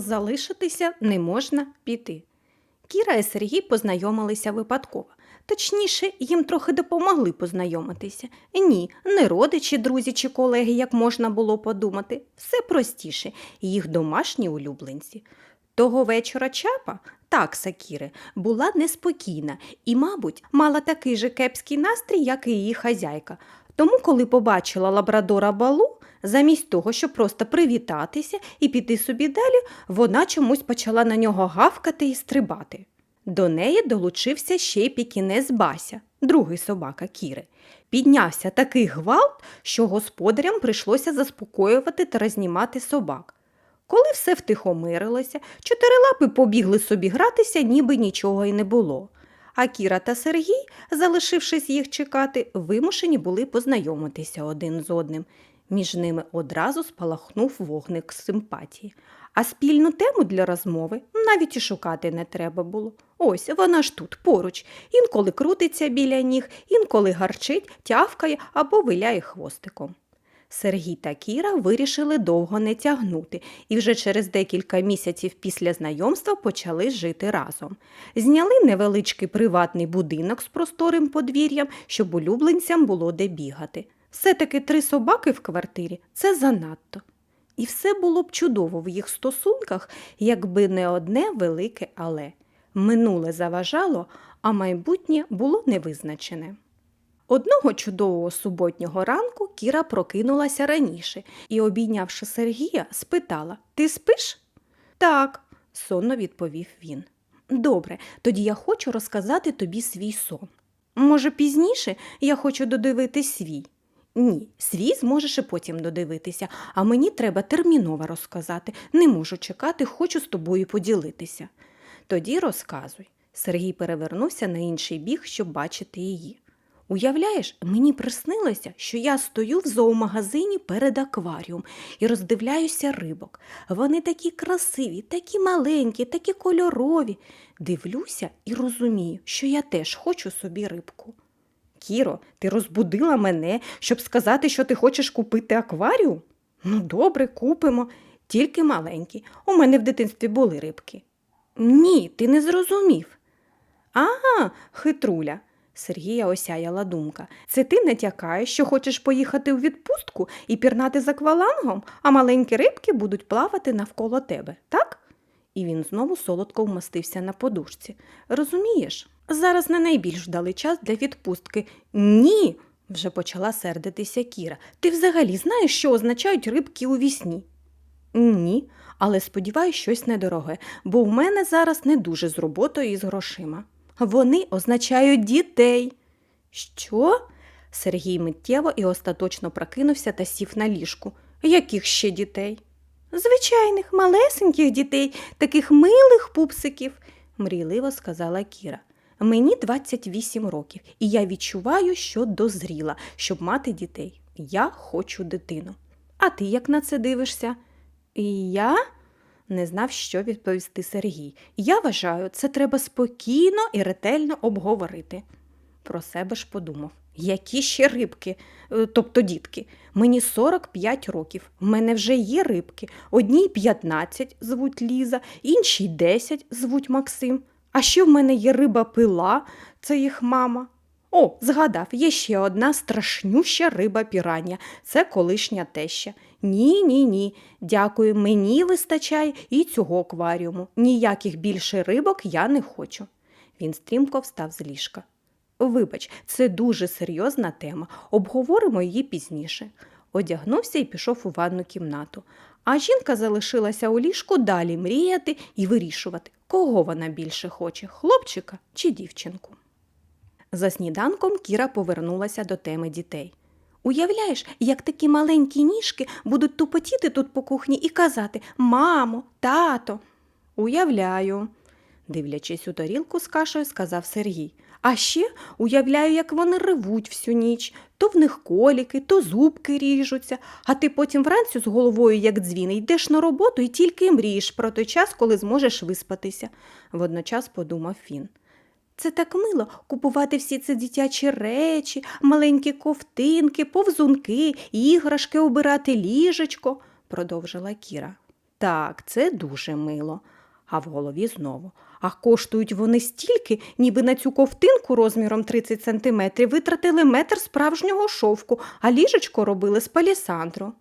Залишитися не можна піти. Кіра і Сергій познайомилися випадково. Точніше, їм трохи допомогли познайомитися. Ні, не родичі, друзі чи колеги, як можна було подумати. Все простіше, їх домашні улюбленці. Того вечора чапа, такса Кіри, була неспокійна і, мабуть, мала такий же кепський настрій, як і її хазяйка. Тому, коли побачила лабрадора балу, замість того, щоб просто привітатися і піти собі далі, вона чомусь почала на нього гавкати і стрибати. До неї долучився ще й пікінець Бася, другий собака Кіри. Піднявся такий гвалт, що господарям прийшлося заспокоювати та рознімати собак. Коли все втихомирилося, чотирилапи побігли собі гратися, ніби нічого й не було. А Кіра та Сергій, залишившись їх чекати, вимушені були познайомитися один з одним. Між ними одразу спалахнув вогник симпатії. А спільну тему для розмови навіть і шукати не треба було. Ось вона ж тут поруч, інколи крутиться біля ніг, інколи гарчить, тявкає або виляє хвостиком. Сергій та Кіра вирішили довго не тягнути і вже через декілька місяців після знайомства почали жити разом. Зняли невеличкий приватний будинок з просторим подвір'ям, щоб улюбленцям було де бігати. Все-таки три собаки в квартирі це занадто. І все було б чудово в їх стосунках, якби не одне велике але. Минуле заважало, а майбутнє було невизначене. Одного чудового суботнього ранку Кіра прокинулася раніше і, обійнявши Сергія, спитала Ти спиш? Так, сонно відповів він. Добре, тоді я хочу розказати тобі свій сон. Може, пізніше я хочу додивитись свій. Ні, свій зможеш і потім додивитися, а мені треба терміново розказати. Не можу чекати, хочу з тобою поділитися. Тоді розказуй. Сергій перевернувся на інший біг, щоб бачити її. Уявляєш, мені приснилося, що я стою в зоомагазині перед акваріум і роздивляюся рибок. Вони такі красиві, такі маленькі, такі кольорові. Дивлюся і розумію, що я теж хочу собі рибку. Кіро, ти розбудила мене, щоб сказати, що ти хочеш купити акваріум? Ну, добре, купимо, тільки маленькі. У мене в дитинстві були рибки. Ні, ти не зрозумів. Ага, хитруля. Сергія осяяла думка. Це ти натякаєш, що хочеш поїхати у відпустку і пірнати за аквалангом, а маленькі рибки будуть плавати навколо тебе, так? І він знову солодко вмостився на подушці. Розумієш, зараз не найбільш вдалий час для відпустки. Ні, вже почала сердитися Кіра. Ти взагалі знаєш, що означають рибки у вісні? Ні, але сподіваюсь, щось недороге, бо в мене зараз не дуже з роботою і з грошима. Вони означають дітей. Що? Сергій миттєво і остаточно прокинувся та сів на ліжку. Яких ще дітей? Звичайних, малесеньких дітей, таких милих пупсиків, мрійливо сказала Кіра. Мені 28 років, і я відчуваю, що дозріла, щоб мати дітей. Я хочу дитину. А ти як на це дивишся? І я не знав, що відповісти Сергій. Я вважаю, це треба спокійно і ретельно обговорити. Про себе ж подумав. Які ще рибки, Е, тобто дітки. Мені 45 років. В мене вже є рибки. Одній 15 звуть Ліза, іншій 10 звуть Максим. А ще в мене є риба пила, це їх мама. О, згадав, є ще одна страшнюща риба пірання. Це колишня теща. Ні, ні, ні. Дякую, мені вистачає і цього акваріуму. Ніяких більше рибок я не хочу. Він стрімко встав з ліжка. Вибач, це дуже серйозна тема. Обговоримо її пізніше. Одягнувся і пішов у ванну кімнату. А жінка залишилася у ліжку далі мріяти і вирішувати, кого вона більше хоче хлопчика чи дівчинку. За сніданком Кіра повернулася до теми дітей. Уявляєш, як такі маленькі ніжки будуть тупотіти тут по кухні і казати Мамо, тато. Уявляю, дивлячись у тарілку з кашею, сказав Сергій. А ще уявляю, як вони ревуть всю ніч, то в них коліки, то зубки ріжуться, а ти потім вранці з головою, як дзвін, йдеш на роботу і тільки мрієш про той час, коли зможеш виспатися, водночас подумав він. Це так мило купувати всі ці дитячі речі, маленькі ковтинки, повзунки, іграшки обирати ліжечко, продовжила Кіра. Так, це дуже мило. А в голові знову. А коштують вони стільки, ніби на цю ковтинку розміром 30 сантиметрів витратили метр справжнього шовку, а ліжечко робили з палісандру.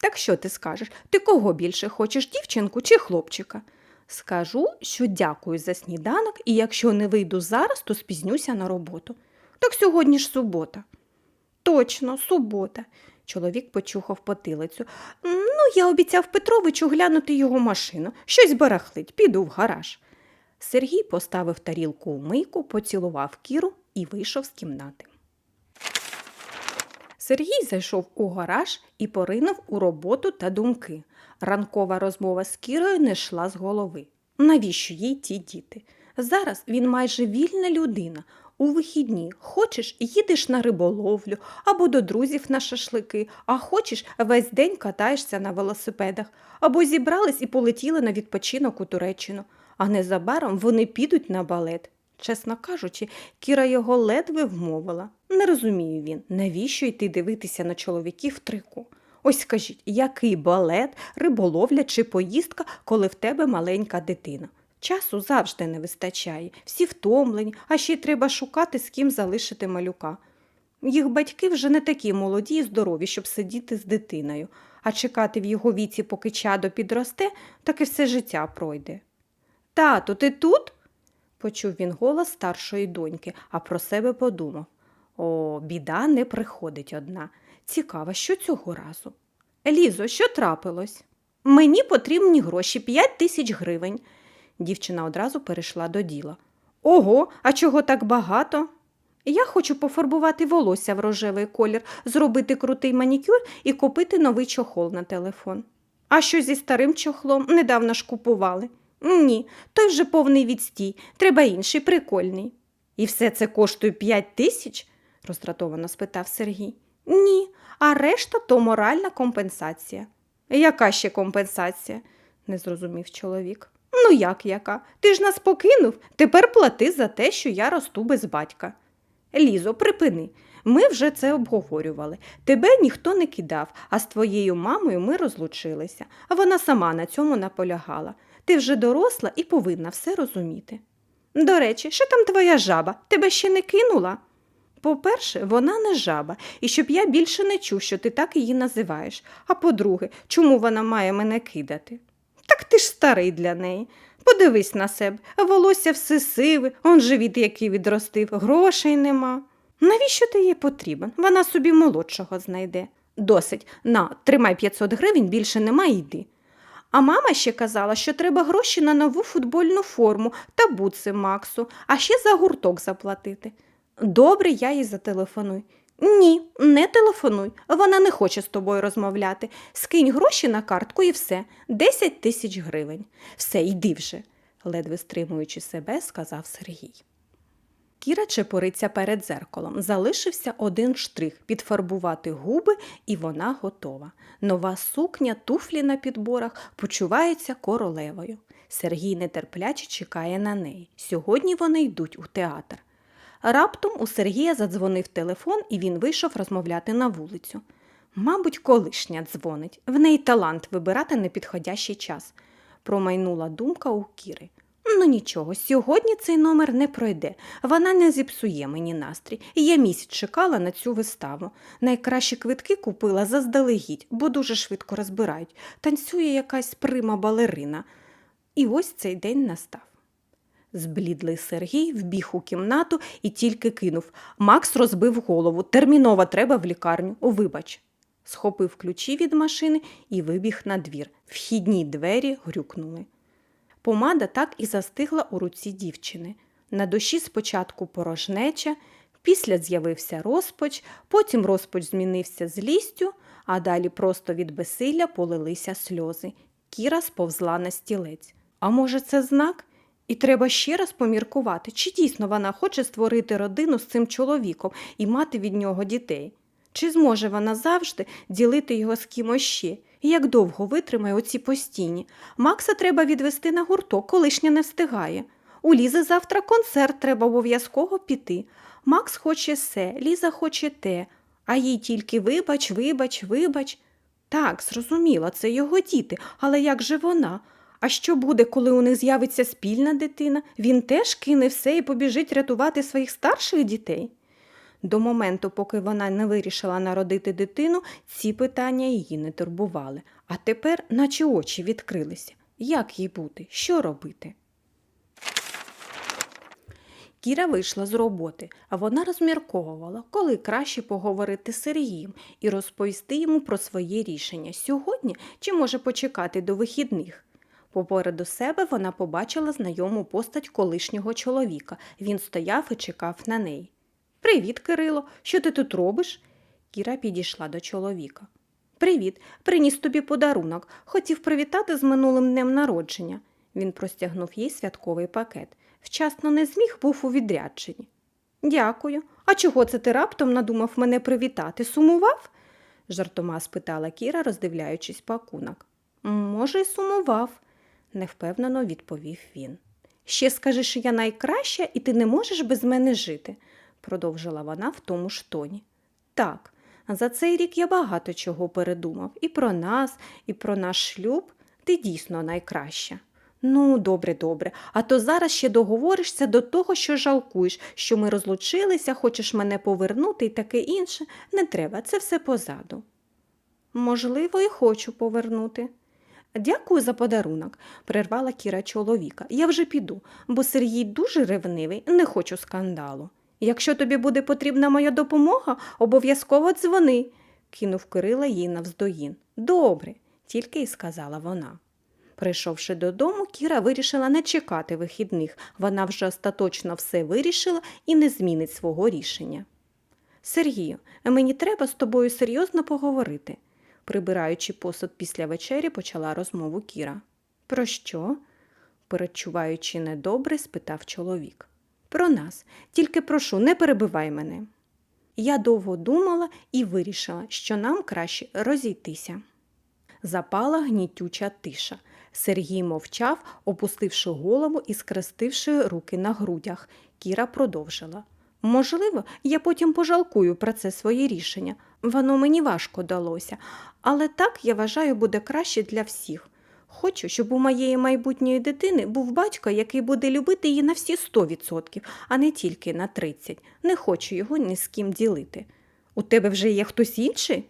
Так що ти скажеш? Ти кого більше хочеш, дівчинку чи хлопчика? Скажу, що дякую за сніданок, і якщо не вийду зараз, то спізнюся на роботу. Так сьогодні ж субота. Точно, субота. Чоловік почухав потилицю. Ну, я обіцяв Петровичу глянути його машину. Щось барахлить, піду в гараж. Сергій поставив тарілку у мийку, поцілував кіру і вийшов з кімнати. Сергій зайшов у гараж і поринув у роботу та думки. Ранкова розмова з Кірою не йшла з голови. Навіщо їй ті діти? Зараз він майже вільна людина. У вихідні хочеш їдеш на риболовлю або до друзів на шашлики, а хочеш весь день катаєшся на велосипедах, або зібрались і полетіли на відпочинок у Туреччину, а незабаром вони підуть на балет. Чесно кажучи, Кіра його ледве вмовила. Не розумію він, навіщо йти дивитися на чоловіків трику. Ось скажіть, який балет, риболовля чи поїздка, коли в тебе маленька дитина? Часу завжди не вистачає, всі втомлені, а ще й треба шукати, з ким залишити малюка. Їх батьки вже не такі молоді і здорові, щоб сидіти з дитиною, а чекати в його віці, поки чадо підросте, так і все життя пройде. Тату, ти тут? почув він голос старшої доньки, а про себе подумав. О, біда не приходить одна. Цікаво, що цього разу. Лізо, що трапилось? Мені потрібні гроші п'ять тисяч гривень. Дівчина одразу перейшла до діла. Ого, а чого так багато? Я хочу пофарбувати волосся в рожевий колір, зробити крутий манікюр і купити новий чохол на телефон. А що зі старим чохлом недавно ж купували? Ні, той вже повний відстій, треба інший, прикольний. І все це коштує п'ять тисяч? роздратовано спитав Сергій. Ні, а решта то моральна компенсація. Яка ще компенсація? не зрозумів чоловік. Ну, як яка? Ти ж нас покинув, тепер плати за те, що я росту без батька. Лізо, припини. Ми вже це обговорювали. Тебе ніхто не кидав, а з твоєю мамою ми розлучилися, а вона сама на цьому наполягала. Ти вже доросла і повинна все розуміти. До речі, що там твоя жаба? Тебе ще не кинула? По-перше, вона не жаба, і щоб я більше не чув, що ти так її називаєш. А по-друге, чому вона має мене кидати? Так ти ж старий для неї. Подивись на себе, волосся все сиве, он живіт який відростив, грошей нема. Навіщо ти їй потрібен? Вона собі молодшого знайде. Досить, на, тримай 500 гривень, більше нема, йди. А мама ще казала, що треба гроші на нову футбольну форму та бутси Максу, а ще за гурток заплатити. Добре, я їй зателефоную. Ні, не телефонуй. Вона не хоче з тобою розмовляти. Скинь гроші на картку і все. Десять тисяч гривень. Все, йди вже, ледве стримуючи себе, сказав Сергій. Кіра чепориться перед зеркалом. Залишився один штрих підфарбувати губи, і вона готова. Нова сукня, туфлі на підборах почувається королевою. Сергій нетерпляче чекає на неї. Сьогодні вони йдуть у театр. Раптом у Сергія задзвонив телефон, і він вийшов розмовляти на вулицю. Мабуть, колишня дзвонить. В неї талант вибирати непідходящий час. Промайнула думка у Кіри. Ну нічого, сьогодні цей номер не пройде. Вона не зіпсує мені настрій. Я місяць чекала на цю виставу. Найкращі квитки купила заздалегідь, бо дуже швидко розбирають. Танцює якась прима балерина. І ось цей день настав. Зблідлий Сергій вбіг у кімнату і тільки кинув. Макс розбив голову. Терміново треба в лікарню. О, вибач. Схопив ключі від машини і вибіг на двір. Вхідні двері грюкнули. Помада так і застигла у руці дівчини. На душі спочатку порожнеча, після з'явився розпач, потім розпач змінився злістю, а далі просто від безсилля полилися сльози. Кіра сповзла на стілець. А може, це знак? І треба ще раз поміркувати, чи дійсно вона хоче створити родину з цим чоловіком і мати від нього дітей. Чи зможе вона завжди ділити його з кимось ще? І як довго витримає оці постійні? Макса треба відвести на гурток, колишня не встигає. У Лізи завтра концерт треба обов'язково піти. Макс хоче все, Ліза хоче те, а їй тільки вибач, вибач, вибач. Так, зрозуміла, це його діти, але як же вона? А що буде, коли у них з'явиться спільна дитина? Він теж кине все і побіжить рятувати своїх старших дітей? До моменту, поки вона не вирішила народити дитину, ці питання її не турбували. А тепер, наче очі відкрилися. Як їй бути? Що робити? Кіра вийшла з роботи, а вона розмірковувала, коли краще поговорити з Сергієм і розповісти йому про своє рішення сьогодні чи може почекати до вихідних. Попереду себе вона побачила знайому постать колишнього чоловіка. Він стояв і чекав на неї. Привіт, Кирило, що ти тут робиш? Кіра підійшла до чоловіка. Привіт, приніс тобі подарунок. Хотів привітати з минулим днем народження. Він простягнув їй святковий пакет. Вчасно не зміг, був у відрядженні. Дякую. А чого це ти раптом надумав мене привітати? Сумував? жартома спитала Кіра, роздивляючись пакунок. Може, й сумував, невпевнено відповів він. Ще скажи, що я найкраща, і ти не можеш без мене жити, продовжила вона в тому ж тоні. Так, за цей рік я багато чого передумав і про нас, і про наш шлюб. Ти дійсно найкраща. Ну, добре, добре. А то зараз ще договоришся до того, що жалкуєш, що ми розлучилися, хочеш мене повернути і таке інше. Не треба, це все позаду. Можливо, і хочу повернути. Дякую за подарунок, перервала Кіра чоловіка. Я вже піду, бо Сергій дуже ревнивий, не хочу скандалу. Якщо тобі буде потрібна моя допомога, обов'язково дзвони, кинув Кирила їй навздоїн. Добре, тільки й сказала вона. Прийшовши додому, Кіра вирішила не чекати вихідних. Вона вже остаточно все вирішила і не змінить свого рішення. Сергію, мені треба з тобою серйозно поговорити, прибираючи посуд після вечері, почала розмову Кіра. Про що? перечуваючи недобре, спитав чоловік. Про нас, тільки прошу, не перебивай мене. Я довго думала і вирішила, що нам краще розійтися. Запала гнітюча тиша. Сергій мовчав, опустивши голову і скрестивши руки на грудях. Кіра продовжила. Можливо, я потім пожалкую про це своє рішення. Воно мені важко далося, але так, я вважаю, буде краще для всіх. Хочу, щоб у моєї майбутньої дитини був батько, який буде любити її на всі 100%, а не тільки на 30%. Не хочу його ні з ким ділити. У тебе вже є хтось інший?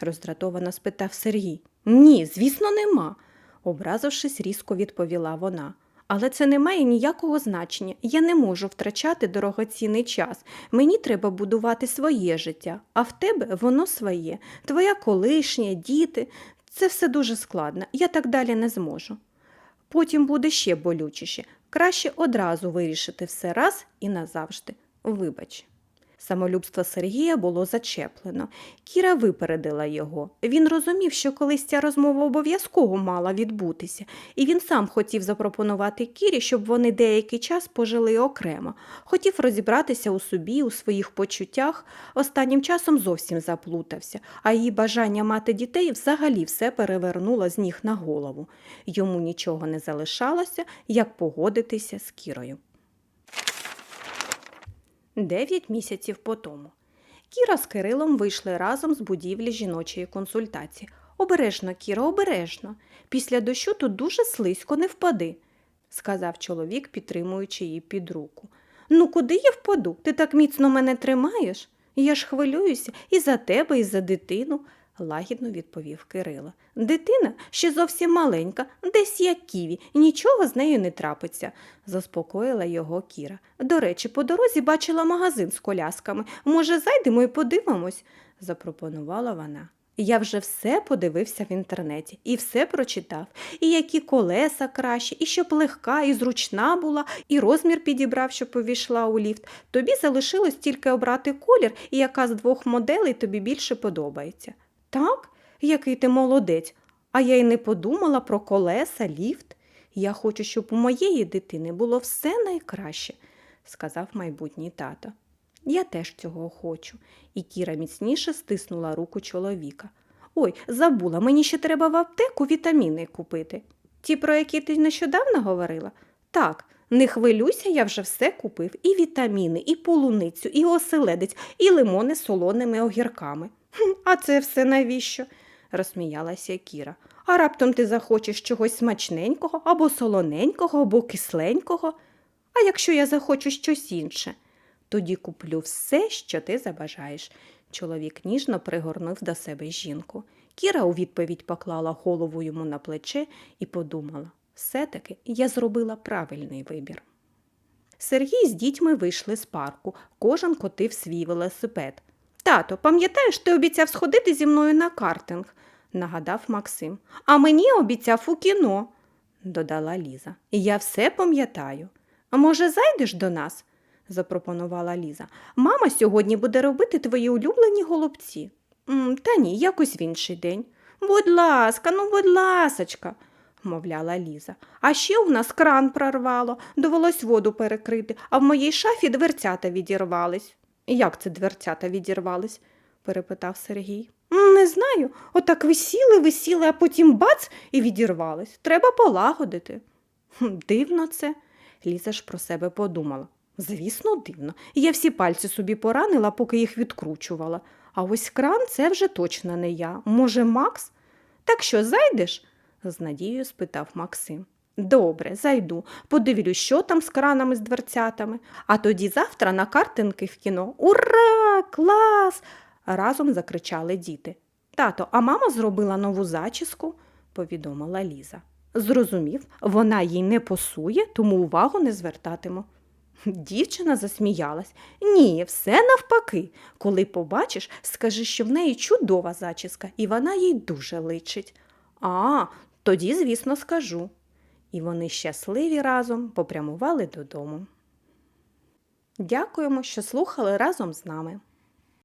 роздратовано спитав Сергій. Ні, звісно, нема, образившись, різко відповіла вона. Але це не має ніякого значення. Я не можу втрачати дорогоцінний час. Мені треба будувати своє життя, а в тебе воно своє, твоя колишня, діти. Це все дуже складно. Я так далі не зможу. Потім буде ще болючіше. Краще одразу вирішити все раз і назавжди. Вибач. Самолюбство Сергія було зачеплено. Кіра випередила його. Він розумів, що колись ця розмова обов'язково мала відбутися, і він сам хотів запропонувати Кірі, щоб вони деякий час пожили окремо. Хотів розібратися у собі, у своїх почуттях. Останнім часом зовсім заплутався, а її бажання мати дітей взагалі все перевернуло з ніг на голову. Йому нічого не залишалося, як погодитися з Кірою. Дев'ять місяців по тому. Кіра з Кирилом вийшли разом з будівлі жіночої консультації. Обережно, Кіра, обережно. Після дощу тут дуже слизько не впади, сказав чоловік, підтримуючи її під руку. Ну, куди я впаду? Ти так міцно мене тримаєш? Я ж хвилююся і за тебе, і за дитину, лагідно відповів Кирило. Дитина ще зовсім маленька, десь як ківі, нічого з нею не трапиться, заспокоїла його Кіра. До речі, по дорозі бачила магазин з колясками. Може, зайдемо і подивимось, запропонувала вона. Я вже все подивився в інтернеті і все прочитав, і які колеса кращі, і щоб легка і зручна була, і розмір підібрав, щоб увійшла у ліфт. Тобі залишилось тільки обрати колір, і яка з двох моделей тобі більше подобається. Так, який ти молодець, а я й не подумала про колеса, ліфт. Я хочу, щоб у моєї дитини було все найкраще, сказав майбутній тато. Я теж цього хочу. І Кіра міцніше стиснула руку чоловіка. Ой, забула, мені ще треба в аптеку вітаміни купити. Ті, про які ти нещодавно говорила? Так, не хвилюйся, я вже все купив. І вітаміни, і полуницю, і оселедець, і лимони з солоними огірками. А це все навіщо? розсміялася Кіра. А раптом ти захочеш чогось смачненького, або солоненького, або кисленького. А якщо я захочу щось інше, тоді куплю все, що ти забажаєш. Чоловік ніжно пригорнув до себе жінку. Кіра у відповідь поклала голову йому на плече і подумала все-таки я зробила правильний вибір. Сергій з дітьми вийшли з парку, кожен котив свій велосипед. Тато, пам'ятаєш, ти обіцяв сходити зі мною на картинг, нагадав Максим. А мені обіцяв у кіно, додала Ліза. Я все пам'ятаю. А може, зайдеш до нас? запропонувала Ліза. Мама сьогодні буде робити твої улюблені голубці. Та ні, якось в інший день. Будь ласка, ну будь ласочка, мовляла Ліза. А ще у нас кран прорвало, довелось воду перекрити, а в моїй шафі дверцята відірвались. Як це дверцята відірвались? перепитав Сергій. Не знаю. Отак висіли, висіли, а потім бац і відірвались. Треба полагодити. Дивно це. Ліза ж про себе подумала. Звісно, дивно. Я всі пальці собі поранила, поки їх відкручувала. А ось кран це вже точно не я. Може, Макс? Так що, зайдеш? з надією спитав Максим. Добре, зайду, подивлюсь, що там з кранами з дверцятами. А тоді завтра на картинки в кіно. Ура! Клас! разом закричали діти. Тато, а мама зробила нову зачіску, повідомила Ліза. Зрозумів, вона їй не пасує, тому увагу не звертатиму. Дівчина засміялась. Ні, все навпаки. Коли побачиш, скажи, що в неї чудова зачіска, і вона їй дуже личить. А, тоді, звісно, скажу. І вони щасливі разом попрямували додому. Дякуємо, що слухали разом з нами.